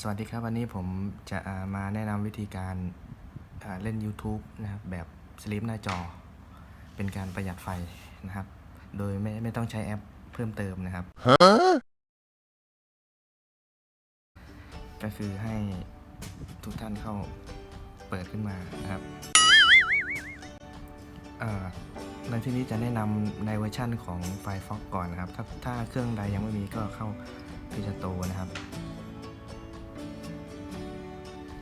สวัสดีครับวันนี้ผมจะมาแนะนำวิธีการเล่น YouTube นะครับแบบสลิปหน้าจอ เป็นการประหยัดไฟนะครับ โดยไม่ไม่ต้องใช้แอปเพิ่มเติมนะครับ ก็คือให้ทุกท่านเข้าเปิดขึ้นมานะครับในที่นี้จะแนะนำในเวอร์ชั่นของ Firefox ก่อนนะครับ ถ้าถ้าเครื่องใดยังไม่มีก็เข้า Play Store นะครับ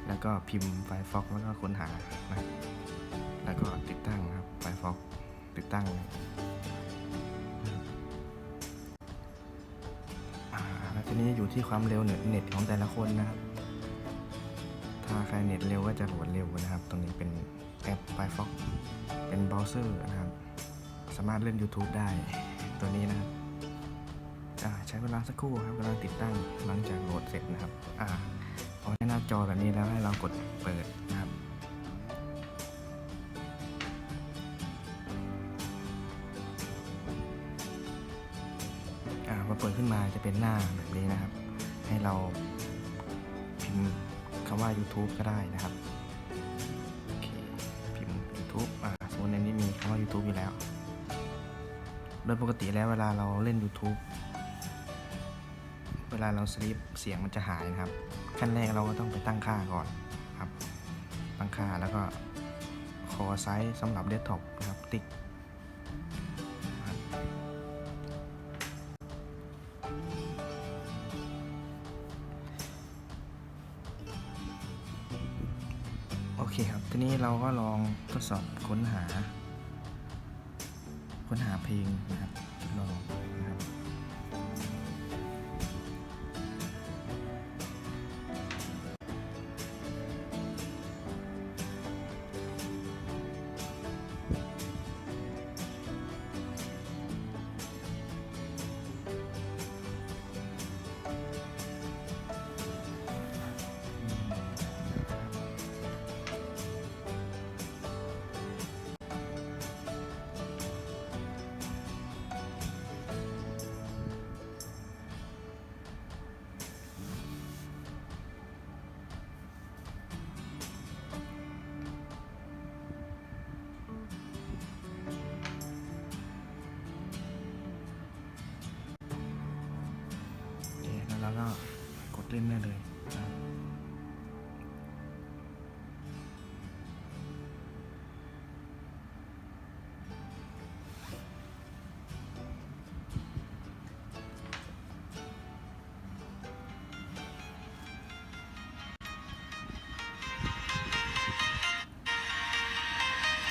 แล้วก็พิมพ์ Firefox แล้วก็ค้นหานะแล้วก็ติดตั้งครับ Firefox ติดตั้งอ่าแล้วทีนี้อยู่ที่ความเร็วเน็ตของแต่ละคนนะครับ ถ้าใครเน็ตเร็วก็จะโหลดเร็วนะครับ ตรงนี้เป็นแอป Firefox เป็นเบราว์เซอร์นะครับ สามารถเล่น YouTube ได้ตัวนี้นะครับอาใช้เวลาสักครู่ครับกำลังติดตั้งหลังจากโหลดเสร็จนะครับอ่า พอให้หน้าจอแบบนี้แล้วให้เรากดเปิดนะครับ พอเปิดขึ้นมาจะเป็นหน้าแบบนี้นะครับ ให้เราพิมพ์คำว่า YouTube ก็ได้นะครับโอเคพิมพ์ YouTube อ่าสมมติในนี้มีคำว่า YouTube อยู่แล้ว โดยปกติแล้วเวลาเราเล่น YouTube เวลาเราสลิปเสียงมันจะหายนะครับ ขั้นแรกเราก็ต้องไปตั้งค่าก่อนครับ ตั้งค่าแล้วก็คอไซส์สำหรับเดสก์ท็อปนะครับติ๊กโอเคครับ ทีนี้เราก็ลองทดสอบค้นหา ค้นหาเพลงนะครับลอง แล้วก็กดเล่นได้เลยนะครับ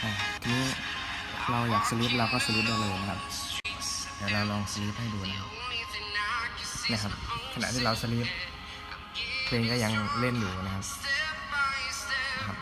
อะทีนี้เราอยากสลิปเราก็สลิปได้เลยนะครับ เดี๋ยวเราลองสลิปให้ดูนะครับ นะครับ ขณะที่เราสลีปเพลงก็ยังเล่นอยู่นะครับนะครับ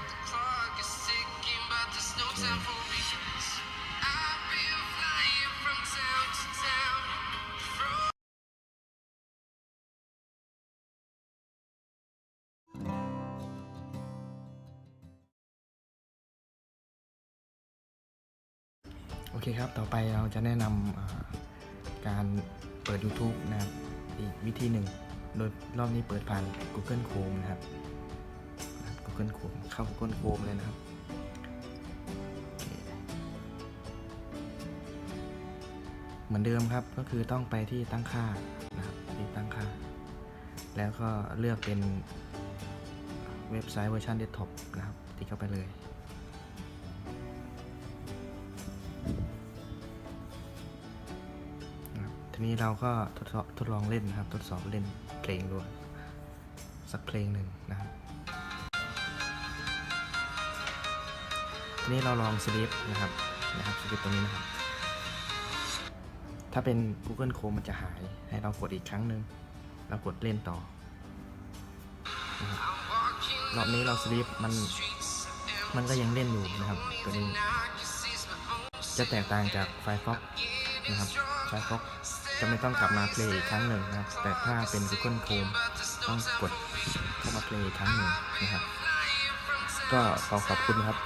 โอเคครับ ต่อไปเราจะแนะนำการเปิด YouTube นะครับ อีกวิธีหนึ่ง โดยรอบนี้เปิดผ่าน Google Chrome นะครับ Google Chrome เข้า Google Chrome เลยนะครับเคเหมือนเดิมครับ ก็คือต้องไปที่ตั้งค่านะครับที่ตั้งค่า แล้วก็เลือกเป็นเว็บไซต์เวอร์ชันเดสก์ท็อปนะครับติ๊กเข้าไปเลย วันนี้เราก็ทดสอบทดลองเล่นนะครับ ทดสอบเล่นเพลงด้วยสักเพลงหนึ่งนะครับทีนี้เราลองสลิปนะครับนะครับสลิปตรงนี้นะครับ ถ้าเป็น Google Chrome มันจะหาย ให้เรากดอีกครั้งหนึ่งแล้วกดเล่นต่อนะครับรอบนี้เราสลิปมันมันก็ยังเล่นอยู่นะครับตัวนี้จะแตกต่างจาก Firefox นะครับ Firefox จะไม่ต้องกลับมาเพลย์อีกครั้งหนึ่งนะครับ แต่ถ้าเป็น Google Chrome ต้องกดเข้ามาเพลย์อีกครั้งหนึ่งนะครับ ก็ขอขอบคุณครับ